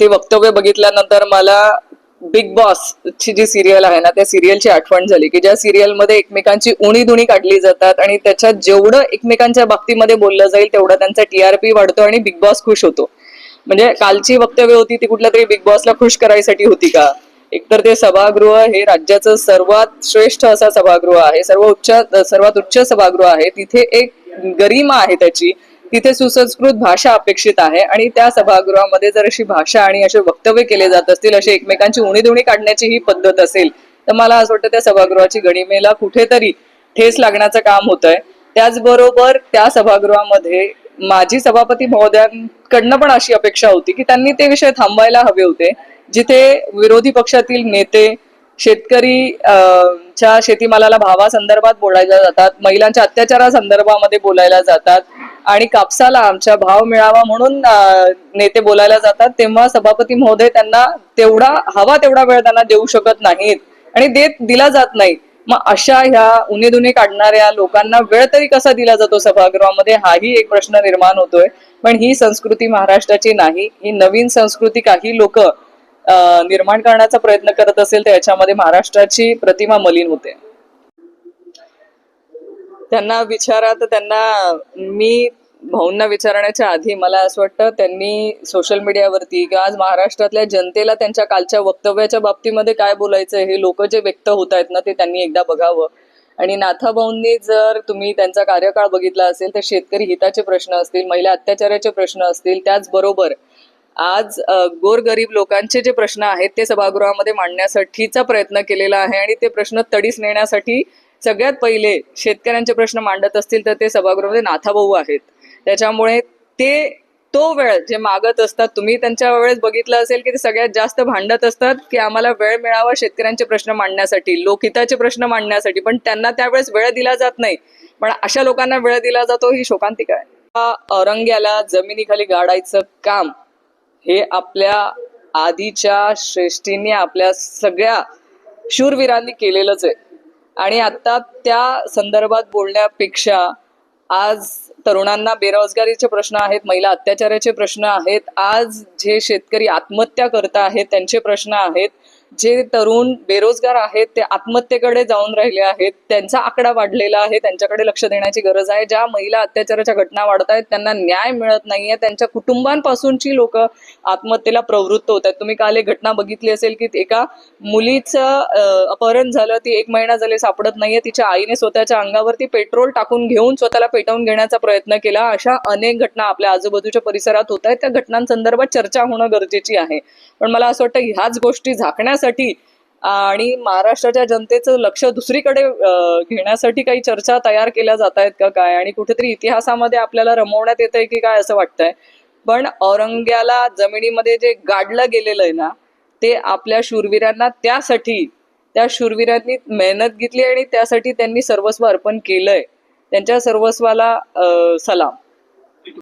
ते वक्तव्य बघितल्यानंतर मला बिग बॉस ची जी सिरियल आहे ना त्या सिरियलची आठवण झाली की ज्या सिरियलमध्ये एकमेकांची उणी धुणी काढली जातात आणि त्याच्यात जेवढं एकमेकांच्या बाबतीमध्ये बोललं जाईल तेवढं त्यांचा टीआरपी वाढतो आणि बिग बॉस खुश होतो. म्हणजे कालची वक्तव्य होती ती कुठल्या तरी बिग बॉसला खुश करायसाठी होती का? एकतर ते सभागृह हे राज्याचं सर्वात श्रेष्ठ असा सभागृह आहे सर्व उच्च सर्वात उच्च सभागृह आहे तिथे एक गरिमा आहे त्याची. तिथे सुसंस्कृत भाषा अपेक्षित आहे आणि त्या सभागृहामध्ये जर अशी भाषा आणि असे वक्तव्य केले जात असतील अशी एकमेकांची उणीधुणी काढण्याची ही पद्धत असेल तर मला असं वाटतं त्या सभागृहाची गणिमेला कुठेतरी ठेस लागण्याचं काम होत आहे त्याचबरोबर त्या सभागृहामध्ये माजी सभापती महोदयांकडनं पण अशी अपेक्षा होती की त्यांनी ते विषय थांबवायला हवे होते जिथे विरोधी पक्षातील नेते शेतकरी च्या शेतीमालाला भावासंदर्भात बोलायला जातात महिलांच्या अत्याचारासंदर्भामध्ये बोलायला जातात आणि कापसाला आमच्या भाव मिळावा म्हणून नेते बोलायला जातात. तेव्हा सभापती महोदय त्यांना तेवढा हवा तेवढा वेळ त्यांना देऊ शकत नाहीत आणि देत दिला जात नाही. मग अशा ह्या उन्हेदुने काढणाऱ्या लोकांना वेळ तरी कसा दिला जातो सभागृहामध्ये? हाही एक प्रश्न निर्माण होतोय. पण ही संस्कृती महाराष्ट्राची नाही. ही नवीन संस्कृती काही लोक निर्माण करण्याचा प्रयत्न करत असेल तर याच्यामध्ये महाराष्ट्राची प्रतिमा मलिन होते. त्यांना विचारा तर त्यांना मी भाऊंना विचारण्याच्या आधी मला असं वाटतं त्यांनी सोशल मीडियावरती किंवा आज महाराष्ट्रातल्या जनतेला त्यांच्या कालच्या वक्तव्याच्या बाबतीमध्ये काय बोलायचं हे लोक जे व्यक्त होत आहेत ना ते त्यांनी एकदा बघावं. आणि नाथाभाऊंनी जर तुम्ही त्यांचा कार्यकाळ बघितला असेल तर शेतकरी हिताचे प्रश्न असतील महिला अत्याचाराचे प्रश्न असतील त्याचबरोबर आज गोरगरीब लोकांचे जे प्रश्न आहेत ते सभागृहामध्ये मांडण्यासाठीचा प्रयत्न केलेला आहे आणि ते प्रश्न तडीस नेण्यासाठी सगळ्यात पहिले शेतकऱ्यांचे प्रश्न मांडत असतील तर ते सभागृहामध्ये नाथाभाऊ आहेत. त्याच्यामुळे ते तो वेळ जे मागत असतात तुम्ही त्यांच्या वेळेस बघितलं असेल की ते सगळ्यात जास्त भांडत असतात की आम्हाला वेळ मिळावा शेतकऱ्यांचे प्रश्न मांडण्यासाठी लोकहिताचे प्रश्न मांडण्यासाठी पण त्यांना त्यावेळेस वेळ दिला जात नाही. पण अशा लोकांना वेळ दिला जातो ही शोकांतिका आहे. औरंग्याला जमिनीखाली गाडायचं काम हे आपल्या आधीच्या श्रेष्ठींनी आपल्या सगळ्या शूरवीरांनी केलेलंच आहे. आणि आता त्या संदर्भात बोलण्यापेक्षा आज तरुणांना बेरोजगारीचे प्रश्न आहेत महिला अत्याचाराचे प्रश्न आहेत आज जे शेतकरी आत्महत्या करत आहेत त्यांचे प्रश्न आहेत जे तरुण बेरोजगार आहेत ते आत्महत्येकडे जाऊन राहिले आहेत त्यांचा आकडा वाढलेला आहे त्यांच्याकडे लक्ष देण्याची गरज आहे. ज्या महिला अत्याचाराच्या घटना वाढत आहेत त्यांना न्याय मिळत नाहीये. त्यांच्या कुटुंबांपासूनची लोक आत्महत्येला प्रवृत्त होत आहेत. तुम्ही काल एक घटना बघितली असेल की एका मुलीचं अपहरण झालं ती एक महिना झाले सापडत नाहीये. तिच्या आईने स्वतःच्या अंगावरती पेट्रोल टाकून घेऊन स्वतःला पेटवून घेण्याचा प्रयत्न केला. अशा अनेक घटना आपल्या आजूबाजूच्या परिसरात होत आहेत. त्या घटनांसंदर्भात चर्चा होणं गरजेची आहे. पण मला असं वाटतं ह्याच गोष्टी झाकण्यासाठी आणि महाराष्ट्राच्या जनतेचं लक्ष दुसरीकडे घेण्यासाठी काही चर्चा तयार केल्या जात आहेत का काय? आणि कुठेतरी इतिहासामध्ये आपल्याला रमवण्यात येत आहे की काय असं वाटतंय? पण औरंग्याला जमिनीमध्ये जे गाडलं गेलेलं आहे ना ते आपल्या शूरवीरांना त्यासाठी त्या शूरवीरांनी मेहनत घेतली आणि त्यासाठी त्यांनी सर्वस्व अर्पण केलंय. त्यांच्या सर्वस्वाला सलाम.